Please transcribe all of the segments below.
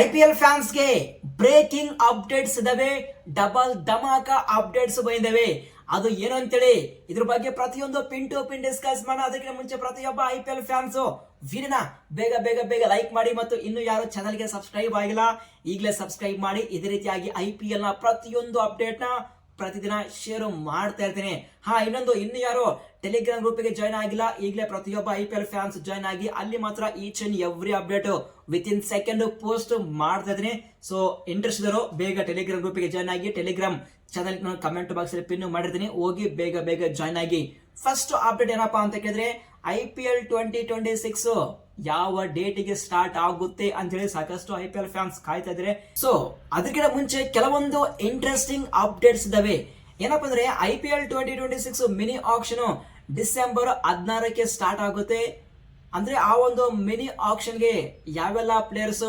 I P L ಫ್ಯಾನ್ಸ್ಗೆ breaking updates ಇದಾವೆ, double ಧಮಾಕ ಅಪ್ಡೇಟ್ಸ್ ಬಂದಿದ್ದಾವೆ ಅದು ಏನು ಅಂತೇಳಿ, ಇದ್ರ ಬಗ್ಗೆ ಪ್ರತಿಯೊಂದು ಪಿನ್ ಟು ಪಿನ್ ಡಿಸ್ಕಸ್ ಮಾಡೋಣ. ಅದಕ್ಕೆ ಮುಂಚೆ ಪ್ರತಿಯೊಬ್ಬ ಐ ಪಿ ಎಲ್ ಫ್ಯಾನ್ಸ್, ವೀರನ ಬೇಗ ಬೇಗ ಬೇಗ ಲೈಕ್ ಮಾಡಿ ಮತ್ತು ಇನ್ನು ಯಾರು ಚಾನಲ್ಗೆ ಸಬ್ಸ್ಕ್ರೈಬ್ ಆಗಿಲ್ಲ, ಈಗಲೇ ಸಬ್ಸ್ಕ್ರೈಬ್ ಮಾಡಿ. ಇದೇ ರೀತಿಯಾಗಿ ಐ ಪಿ ಎಲ್ನ ಪ್ರತಿಯೊಂದು ಅಪ್ಡೇಟ್ನ ಪ್ರತಿದಿನ ಶೇರು ಮಾಡ್ತಾ ಇರ್ತೀನಿ. ಹಾ, ಇನ್ನೊಂದು, ಇನ್ನು ಯಾರು ಟೆಲಿಗ್ರಾಮ್ ಗ್ರೂಪಿಗೆ ಜಾಯ್ನ್ ಆಗಿಲ್ಲ, ಈಗಲೇ ಪ್ರತಿಯೊಬ್ಬ I P L fans join ಆಗಿ ಅಲ್ಲಿ ಮಾತ್ರ each and every update with in second post ಮಾಡ್ತಾ ಇದ್ದೀನಿ. ಸೊ ಇಂಟ್ರೆಸ್ಟ್ ಇದ್ದರು ಬೇಗ ಟೆಲಿಗ್ರಾಮ್ ಗ್ರೂಪಿಗೆ ಜಾಯ್ನ್ ಆಗಿ Telegram channel comment box pin ಮಾಡಿರ್ತೀನಿ. ಹೋಗಿ ಬೇಗ ಬೇಗ ಜಾಯ್ನ್ ಆಗಿ ಫಸ್ಟ್ ಅಪ್ಡೇಟ್ ಏನಪ್ಪಾ ಅಂತ ಕೇಳಿದ್ರೆ I P L twenty twenty six ಯಾವ ಡೇಟಿಗೆ ಸ್ಟಾರ್ಟ್ ಆಗುತ್ತೆ ಅಂತ ಹೇಳಿ ಸಾಕಷ್ಟು ಐ ಪಿ ಎಲ್ ಫ್ಯಾನ್ಸ್ ಕಾಯ್ತಾ ಇದ್ರೆ. ಸೊ ಅದಕ್ಕಿಂತ ಮುಂಚೆ ಕೆಲವೊಂದು ಇಂಟ್ರೆಸ್ಟಿಂಗ್ ಅಪ್ಡೇಟ್ಸ್ ಇದಾವೆ. ಏನಪ್ಪ ಅಂದ್ರೆ I P L twenty twenty six mini auction December ಹದಿನಾರಕ್ಕೆ start ಆಗುತ್ತೆ. ಅಂದ್ರೆ ಆ ಒಂದು ಮಿನಿ ಆಕ್ಷನ್ಗೆ ಯಾವೆಲ್ಲ ಪ್ಲೇಯರ್ಸ್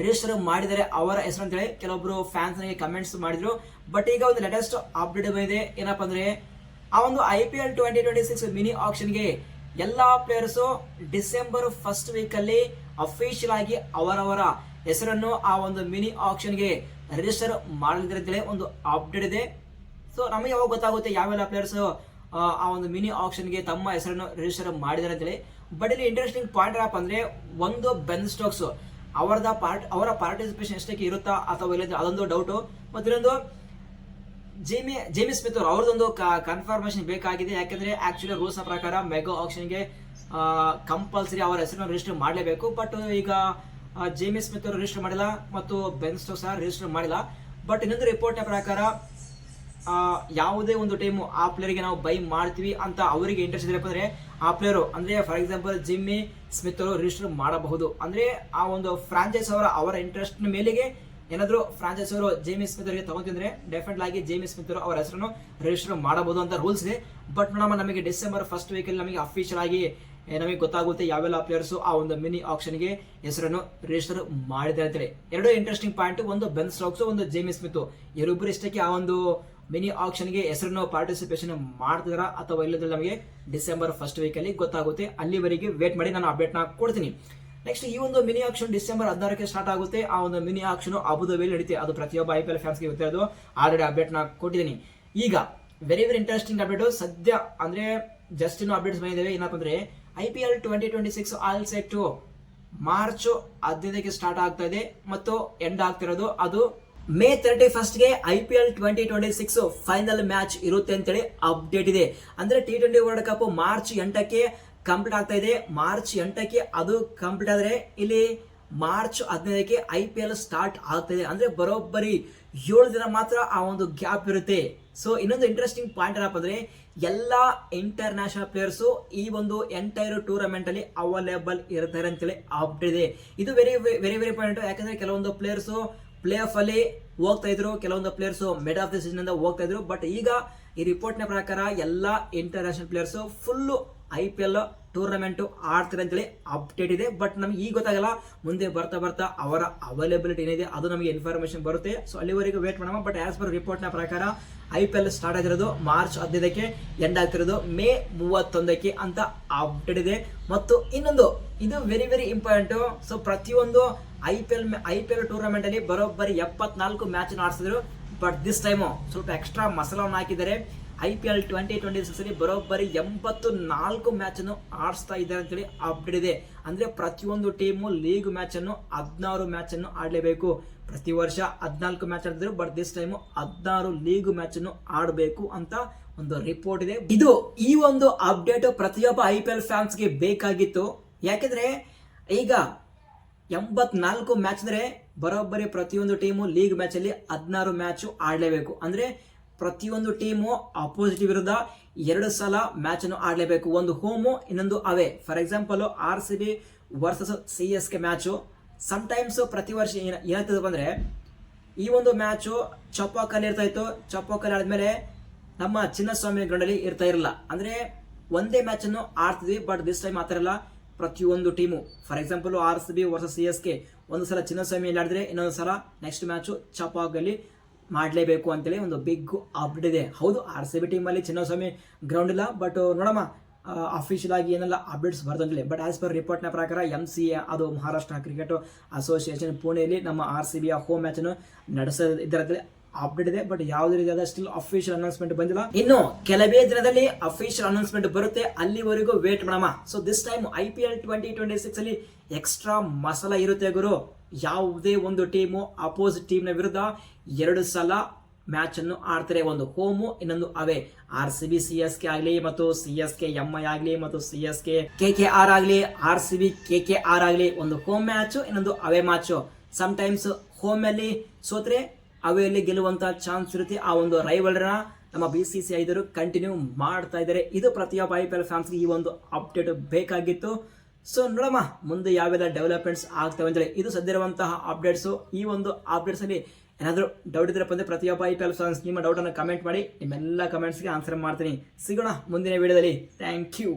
ರಿಜಿಸ್ಟರ್ ಮಾಡಿದರೆ ಅವರ ಹೆಸರು ಅಂತೇಳಿ ಕೆಲವೊಬ್ರು ಫ್ಯಾನ್ಸ್ ಕಮೆಂಟ್ಸ್ ಮಾಡಿದ್ರು. ಬಟ್ ಈಗ ಒಂದು ಲೇಟೆಸ್ಟ್ ಅಪ್ಡೇಟ್ ಬಂದಿದೆ. ಏನಪ್ಪಾ ಅಂದ್ರೆ ಆ ಒಂದು I P L twenty twenty six mini ಆಕ್ಷನ್ಗೆ ಎಲ್ಲಾ ಪ್ಲೇಯರ್ಸು ಡಿಸೆಂಬರ್ ಫಸ್ಟ್ ವೀಕ್ ಅಲ್ಲಿ ಅಫಿಷಿಯಲ್ ಆಗಿ ಅವರವರ ಹೆಸರನ್ನು ಆ ಒಂದು ಮಿನಿ ಆಕ್ಷನ್ಗೆ ರಿಜಿಸ್ಟರ್ ಮಾಡಲಿದ್ದಾರೆ ಅಂತೇಳಿ ಒಂದು ಅಪ್ಡೇಟ್ ಇದೆ. ಸೊ ನಮಗೆ ಯಾವಾಗ ಗೊತ್ತಾಗುತ್ತೆ ಯಾವೆಲ್ಲ ಪ್ಲೇಯರ್ಸ್ ಆ ಒಂದು ಮಿನಿ ಆಕ್ಷನ್ಗೆ ತಮ್ಮ ಹೆಸರನ್ನು ರಿಜಿಸ್ಟರ್ ಮಾಡಿದ್ದಾರೆ ಅಂತೇಳಿ. ಬಟ್ ಇಲ್ಲಿ ಇಂಟ್ರೆಸ್ಟಿಂಗ್ ಪಾಯಿಂಟ್ ಏನಪ್ಪ ಅಂದ್ರೆ ಒಂದು ಬೆನ್ ಸ್ಟೋಕ್ಸ್ ಅವರದ ಪಾರ್ಟ್ ಅವರ ಪಾರ್ಟಿಸಿಪೇಷನ್ ಎಷ್ಟಕ್ಕೆ ಇರುತ್ತಾ ಅಥವಾ ಇಲ್ಲ ಅದೊಂದು ಡೌಟು ಮತ್ತೊಂದು ಜೇಮಿ ಜೇಮಿ ಸ್ಮಿತ್ ಅವರು, ಅವ್ರದ್ದೊಂದು ಕನ್ಫರ್ಮೇಶನ್ ಬೇಕಾಗಿದೆ. ಯಾಕಂದ್ರೆ ಆಕ್ಚುಲಿ ರೂಲ್ಸ್ ಪ್ರಕಾರ ಮೆಗಾ ಆಕ್ಷನ್ಗೆ ಕಂಪಲ್ಸರಿ ಅವರ ಹೆಸರನ್ನು ರಿಜಿಸ್ಟರ್ ಮಾಡಲೇಬೇಕು. ಬಟ್ ಈಗ ಜೇಮಿ ಸ್ಮಿತ್ ಅವರು ರಿಜಿಸ್ಟರ್ ಮಾಡಿಲ್ಲ ಮತ್ತು ಬೆನ್ ಸ್ಟೋಕ್ ಸಹ ರಿಜಿಸ್ಟರ್ ಮಾಡಿಲ್ಲ. ಬಟ್ ಇನ್ನೊಂದು ರಿಪೋರ್ಟ್ನ ಪ್ರಕಾರ ಯಾವುದೇ ಒಂದು ಟೈಮು ಆ ಪ್ಲೇಯರ್ಗೆ ನಾವು ಬೈ ಮಾಡ್ತೀವಿ ಅಂತ ಅವರಿಗೆ ಇಂಟ್ರೆಸ್ಟ್ ಇದ್ರೆ ಅಂದ್ರೆ ಆ ಪ್ಲೇಯರು ಅಂದ್ರೆ ಫಾರ್ ಎಕ್ಸಾಂಪಲ್ ಜಿಮ್ಮಿ ಸ್ಮಿತ್ ಅವರು ರಿಜಿಸ್ಟರ್ ಮಾಡಬಹುದು. ಅಂದ್ರೆ ಆ ಒಂದು ಫ್ರಾಂಚೈಸ್ ಅವರ ಅವರ ಇಂಟ್ರೆಸ್ಟ್ ಮೇಲೆಗೆ ಏನಾದ್ರು ಫ್ರಾಂಚೈಸ್ ಅವರು ಜೇಮಿ ಸ್ಮಿತ್ ಅವರಿಗೆ ತಗೊಂತಿದ್ರೆ ಡೆಫಿನೆಟ್ ಆಗಿ ಜೇಮಿ ಸ್ಮಿತ್ ಅವರು ಅವರ ಹೆಸರನ್ನು ರಿಜಿಸ್ಟರ್ ಮಾಡಬಹುದು ಅಂತ ರೂಲ್ಸ್ ಇದೆ. ಬಟ್ ನೋಡಮ್ಮ ನಮಗೆ ಡಿಸೆಂಬರ್ ಫಸ್ಟ್ ವೀಕಲ್ಲಿ ನಮಗೆ ಅಫಿಷಿಯಲ್ ಆಗಿ ನಮಗೆ ಗೊತ್ತಾಗುತ್ತೆ ಯಾವೆಲ್ಲ ಪ್ಲೇಯರ್ಸು ಆ ಒಂದು ಮಿನಿ ಆಕ್ಷನ್ಗೆ ಹೆಸರನ್ನು ರಿಜಿಸ್ಟರ್ ಮಾಡಿದ್ದಾರೆ ಅಂತೇಳಿ. ಎರಡು ಇಂಟ್ರೆಸ್ಟಿಂಗ್ ಪಾಯಿಂಟ್ ಒಂದು ಬೆನ್ ಸ್ಟಾಕ್ಸ್ ಒಂದು ಜೇಮಿ ಸ್ಮಿತ್ ಇವರಿಬ್ಬರು ಇಷ್ಟಕ್ಕೆ ಆ ಒಂದು ಮಿನಿ ಆಕ್ಷನ್ಗೆ ಹೆಸರನ್ನು ಪಾರ್ಟಿಸಿಪೇಷನ್ ಮಾಡ್ತಿದಾರ ಅಥವಾ ಇಲ್ಲದ್ರೆ ನಮಗೆ ಡಿಸೆಂಬರ್ ಫಸ್ಟ್ ವೀಕಲ್ಲಿ ಗೊತ್ತಾಗುತ್ತೆ. ಅಲ್ಲಿವರೆಗೆ ವೇಟ್ ಮಾಡಿ ನಾನು ಅಪ್ಡೇಟ್ನ ಕೊಡ್ತೀನಿ. ನೆಕ್ಸ್ಟ್ ಈ ಒಂದು ಮಿನಿ ಆಕ್ಷನ್ ಡಿಸೆಂಬರ್ ಹದಿನಾರಕ್ಕೆ ಸ್ಟಾರ್ಟ್ ಆಗುತ್ತೆ. ಆ ಒಂದು ಮಿನಿ ಆಕ್ಷನ್ ಅಬುದಾಬಿಯಲ್ಲಿ ನಡೀತೆ. ಅದು ಪ್ರತಿಯೊಬ್ಬ ಐ ಪಿ ಎಲ್ ಫ್ಯಾನ್ಸ್ಗೆ ಗೊತ್ತಿರೋದು ಆಲ್ರೆಡಿ ನಾ ಕೊಟ್ಟಿದ್ದೀನಿ. ಈಗ ವೆರಿ ವೆರಿ ಇಂಟ್ರೆಸ್ಟಿಂಗ್ ಅಪ್ಡೇಟ್ ಸದ್ಯ, ಅಂದ್ರೆ ಜಸ್ಟ್ ಇನ್ನು ಅಪ್ಡೇಟ್ಸ್ ಬಂದಿದ್ದೇವೆ ಏನಪ್ಪ ಅಂದ್ರೆ I P L twenty twenty six all set March ಹದಿನೈದಕ್ಕೆ ಸ್ಟಾರ್ಟ್ ಆಗ್ತಾ ಇದೆ. ಮತ್ತು ಎಂಡ್ ಆಗ್ತಿರೋದು ಅದು ಮೇ ತರ್ಟಿ ಫಸ್ಟ್ಗೆ I P L twenty twenty six final match ಇರುತ್ತೆ ಅಂತೇಳಿ ಅಪ್ಡೇಟ್ ಇದೆ. ಅಂದ್ರೆ T twenty world cup March ಎಂಟಕ್ಕೆ ಕಂಪ್ಲೀಟ್ ಆಗ್ತಾ ಇದೆ. ಮಾರ್ಚ್ ಎಂಟಕ್ಕೆ ಅದು ಕಂಪ್ಲೀಟ್ ಆದರೆ ಇಲ್ಲಿ ಮಾರ್ಚ್ ಹದಿನೈದಕ್ಕೆ ಐ ಪಿ ಎಲ್ ಸ್ಟಾರ್ಟ್ ಆಗ್ತಾ ಅಂದರೆ ಬರೋಬ್ಬರಿ ಏಳು ದಿನ ಮಾತ್ರ ಆ ಒಂದು ಗ್ಯಾಪ್ ಇರುತ್ತೆ. ಸೊ ಇನ್ನೊಂದು ಇಂಟ್ರೆಸ್ಟಿಂಗ್ ಪಾಯಿಂಟ್ ಏನಪ್ಪ ಅಂದ್ರೆ ಎಲ್ಲ ಇಂಟರ್ ಪ್ಲೇಯರ್ಸು ಈ ಒಂದು ಎಂಟೈರ್ ಟೂರ್ನಮೆಂಟ್ ಅಲ್ಲಿ ಅವೈಲೇಬಲ್ ಇರ್ತಾರೆ ಅಂತೇಳಿ ಅಪ್ಡೇಟ್ ಇದೆ. ಇದು ವೆರಿ ವೆರಿ ವೆರಿ ಪಾಯಿಂಟ್ ಯಾಕಂದ್ರೆ ಕೆಲವೊಂದು ಪ್ಲೇಯರ್ಸು ಪ್ಲೇ ಆಫ್ ಅಲ್ಲಿ ಹೋಗ್ತಾ ಇದ್ರು, ಕೆಲವೊಂದು players mid of the season ಹೋಗ್ತಾ ಇದ್ರು. ಬಟ್ ಈಗ ಈ ರಿಪೋರ್ಟ್ನ ಪ್ರಕಾರ ಎಲ್ಲ inter players full full I P L tournament ಆಡ್ತಾರೆ ಅಂತೇಳಿ ಅಪ್ಡೇಟ್ ಇದೆ. ಬಟ್ ನಮ್ಗೆ ಈಗ ಗೊತ್ತಾಗಲ್ಲ. ಮುಂದೆ ಬರ್ತಾ ಬರ್ತಾ ಅವರ ಅವೈಲೇಬಿಲಿಟಿ ಏನಿದೆ ಅದು ನಮಗೆ ಇನ್ಫಾರ್ಮೇಶನ್ ಬರುತ್ತೆ. ಸೊ ಅಲ್ಲಿವರೆಗೂ ವೇಟ್ ಮಾಡೋಣ. ಬಟ್ ಆಸ್ ಪರ್ ರಿಪೋರ್ಟ್ನ ಪ್ರಕಾರ ಐ ಪಿ ಎಲ್ ಸ್ಟಾರ್ಟ್ ಆಗಿರೋದು ಮಾರ್ಚ್ ಹದಿನೈದಕ್ಕೆ ಎಂಡ್ ಆಗ್ತಿರೋದು ಮೇ ಮೂವತ್ತೊಂದಕ್ಕೆ ಅಂತ ಅಪ್ಡೇಟ್ ಇದೆ. ಮತ್ತು ಇನ್ನೊಂದು, ಇದು ವೆರಿ ವೆರಿ ಇಂಪಾರ್ಟೆಂಟ್ ಸೊ ಪ್ರತಿಯೊಂದು I P L, I P L tournament ಅಲ್ಲಿ ಬರೋಬ್ಬರಿ ಎಪ್ಪತ್ನಾಲ್ಕು ಮ್ಯಾಚ್ ಆಡಿಸಿದ್ರು. ಬಟ್ ದಿಸ್ ಟೈಮು ಸ್ವಲ್ಪ ಎಕ್ಸ್ಟ್ರಾ ಮಸಾಲವನ್ನು ಹಾಕಿದ್ದಾರೆ. I P L twenty twenty six ಅಲ್ಲಿ ಬರೋಬ್ಬರಿ ಎಂಬತ್ತು ನಾಲ್ಕು ಮ್ಯಾಚನ್ನು ಆಡಿಸ್ತಾ ಇದ್ದಾರೆ ಅಂತೇಳಿ ಅಪ್ಡೇಟ್ ಇದೆ. ಅಂದ್ರೆ ಪ್ರತಿಯೊಂದು ಟೀಮು ಲೀಗ್ ಮ್ಯಾಚನ್ನು ಹದಿನಾರು ಮ್ಯಾಚನ್ನು ಆಡಲೇಬೇಕು. ಪ್ರತಿ ವರ್ಷ ಹದಿನಾಲ್ಕು ಮ್ಯಾಚ್ ಆಡಿದ್ರು ಬಟ್ ದಿಸ್ ಟೈಮು ಹದಿನಾರು ಲೀಗ್ ಮ್ಯಾಚನ್ನು ಆಡಬೇಕು ಅಂತ ಒಂದು ರಿಪೋರ್ಟ್ ಇದೆ. ಇದು ಈ ಒಂದು ಅಪ್ಡೇಟ್ ಪ್ರತಿಯೊಬ್ಬ ಐ ಪಿ ಎಲ್ ಫ್ಯಾನ್ಸ್ಗೆ ಬೇಕಾಗಿತ್ತು. ಯಾಕೆಂದರೆ ಈಗ ಎಂಬತ್ನಾಲ್ಕು ಮ್ಯಾಚ್ ಅಂದ್ರೆ ಬರೋಬ್ಬರಿ ಪ್ರತಿಯೊಂದು ಟೀಮು ಲೀಗ್ ಮ್ಯಾಚಲ್ಲಿ ಹದಿನಾರು ಮ್ಯಾಚು ಆಡಲೇಬೇಕು. ಅಂದ್ರೆ ಪ್ರತಿಯೊಂದು ಟೀಮು ಅಪೋಸಿಟ್ ವಿರುದ್ಧ ಎರಡು ಸಲ ಮ್ಯಾಚ್ ಅನ್ನು ಆಡಲೇಬೇಕು. ಒಂದು ಹೋಮು ಇನ್ನೊಂದು away for example R C B versus C S K match times ಪ್ರತಿ ವರ್ಷ ಏನ- ಏನಾಗ್ತದೆ ಅಂದ್ರೆ ಈ ಒಂದು ಮ್ಯಾಚು ಚಪ್ಪಾಕಲ್ಲಿ ಇರ್ತಾ ಇತ್ತು. ಚಪ್ಪಾಕಲ್ಲಿ ಆದ್ಮೇಲೆ ನಮ್ಮ ಚಿನ್ನಸ್ವಾಮಿ ಗ್ರೌಂಡಲ್ಲಿ ಇರ್ತಾ ಇರಲಿಲ್ಲ ಅಂದ್ರೆ ಒಂದೇ ಮ್ಯಾಚ್ ಅನ್ನು ಆಡ್ತಿದ್ವಿ ಬಟ್ ದಿಸ್ ಟೈಮ್ ಆತರ ಇಲ್ಲ. ಪ್ರತಿಯೊಂದು team for example R C B versus C S K ಒಂದು ಸಲ ಚಿನ್ನಸ್ವಾಮಿಯಲ್ಲಿ ಆಡಿದ್ರೆ, ಇನ್ನೊಂದು ಸಲ ನೆಕ್ಸ್ಟ್ ಮ್ಯಾಚು ಚಪಾಗಲ್ಲಿ ಮಾಡಲೇಬೇಕು ಅಂತೇಳಿ ಒಂದು ಬಿಗ್ ಅಪ್ಡೇಟ್ ಇದೆ. ಹೌದು ಆರ್ ಸಿ ಬಿ ಟೀಮಲ್ಲಿ ಚಿನ್ನಸ್ವಾಮಿ ಗ್ರೌಂಡ್ ಇಲ್ಲ ಬಟ್ ನೋಡಮ್ಮ ಅಫಿಷಿಯಲ್ ಆಗಿ ಏನೆಲ್ಲ ಅಪ್ಡೇಟ್ಸ್ ಬರ್ತಂತಿಲ್ಲ ಬಟ್ ಆಸ್ ಪರ್ ರಿಪೋರ್ಟ್ನ ಪ್ರಕಾರ ಎಂ ಸಿ ಎ ಅದು ಮಹಾರಾಷ್ಟ್ರ ಕ್ರಿಕೆಟ್ ಅಸೋಸಿಯೇಷನ್ ಪುಣೆಯಲ್ಲಿ ನಮ್ಮ ಆರ್ ಸಿ ಬಿಯ ಹೋಮ್ ಮ್ಯಾಚನ್ನು ಇದರಲ್ಲಿ ಅಪ್ಡೇಟ್ ಇದೆ. ಬಟ್ ಯಾವುದೇ ರೀತಿಯಾದ ಸ್ಟಿಲ್ ಅಫಿಷಿಯಲ್ ಅನೌನ್ಸ್ಮೆಂಟ್ ಬಂದಿಲ್ಲ. ಇನ್ನು ಕೆಲವೇ ದಿನದಲ್ಲಿ ಅಫಿಷಿಯಲ್ ಅನೌನ್ಸ್ಮೆಂಟ್ ಬರುತ್ತೆ. ಅಲ್ಲಿವರೆಗೂ ವೇಟ್ ಮಾಡಮ್ಮ so this time I P L twenty twenty six ಅಲ್ಲಿ ಎಕ್ಸ್ಟ್ರಾ ಮಸಾಲ ಇರುತ್ತೆ ಗುರು. ಯಾವುದೇ ಒಂದು ಟೀಮು ಅಪೋಸಿಟ್ ಟೀಮ್ನ ವಿರುದ್ಧ ಎರಡು ಸಲ ಮ್ಯಾಚ್ ಅನ್ನು ಆಡ್ತಾರೆ. ಒಂದು ಹೋಮು, ಇನ್ನೊಂದು away. R C B, C S K ಆಗಲಿ ಮತ್ತು C S K M I ಆಗಲಿ ಮತ್ತು C S K K K R ಆಗಲಿ, R C B, K K R ಆಗಲಿ ಒಂದು ಹೋಮ್ ಮ್ಯಾಚು, ಇನ್ನೊಂದು ಅವೇ ಮ್ಯಾಚು. ಹೋಮ್ ಅಲ್ಲಿ ಸೋತ್ರೆ, ಅವೆಯಲ್ಲಿ ಗೆಲ್ಲುವಂಥ ಚಾನ್ಸ್ ಇರುತ್ತೆ. ಆ ಒಂದು ರೈವಲ್ರನ್ನ ನಮ್ಮ ಬಿ ಸಿ ಸಿ ಐದರು ಕಂಟಿನ್ಯೂ ಮಾಡ್ತಾ ಇದ್ದಾರೆ. ಇದು ಪ್ರತಿಯೊಬ್ಬ ಐ ಪಿ ಎಲ್ ಫ್ಯಾನ್ಸ್ಗೆ ಈ ಒಂದು ಅಪ್ಡೇಟ್ ಬೇಕಾಗಿತ್ತು. ಸೊ ನೋಡಮ್ಮ, ಮುಂದೆ ಯಾವೆಲ್ಲ ಡೆವಲಪ್ಮೆಂಟ್ಸ್ ಆಗ್ತವೆ ಅಂತೇಳಿ. ಇದು ಸದ್ಯರುವಂತಹ ಅಪ್ಡೇಟ್ಸು ಈ ಒಂದು ಅಪ್ಡೇಟ್ಸ್ ಅಲ್ಲಿ ಏನಾದರೂ ಡೌಟ್ ಇದ್ರಪ್ಪ ಬಂದರೆ ಪ್ರತಿಯೊಬ್ಬ ಐ ಪಿ ಎಲ್ ಫ್ಯಾನ್ಸ್ ನಿಮ್ಮ ಡೌಟನ್ನು ಕಮೆಂಟ್ ಮಾಡಿ. ನಿಮ್ಮೆಲ್ಲ ಕಮೆಂಟ್ಸ್ಗೆ ಆನ್ಸರ್ ಮಾಡ್ತೀನಿ. ಸಿಗೋಣ ಮುಂದಿನ ವಿಡಿಯೋದಲ್ಲಿ ಥ್ಯಾಂಕ್ ಯು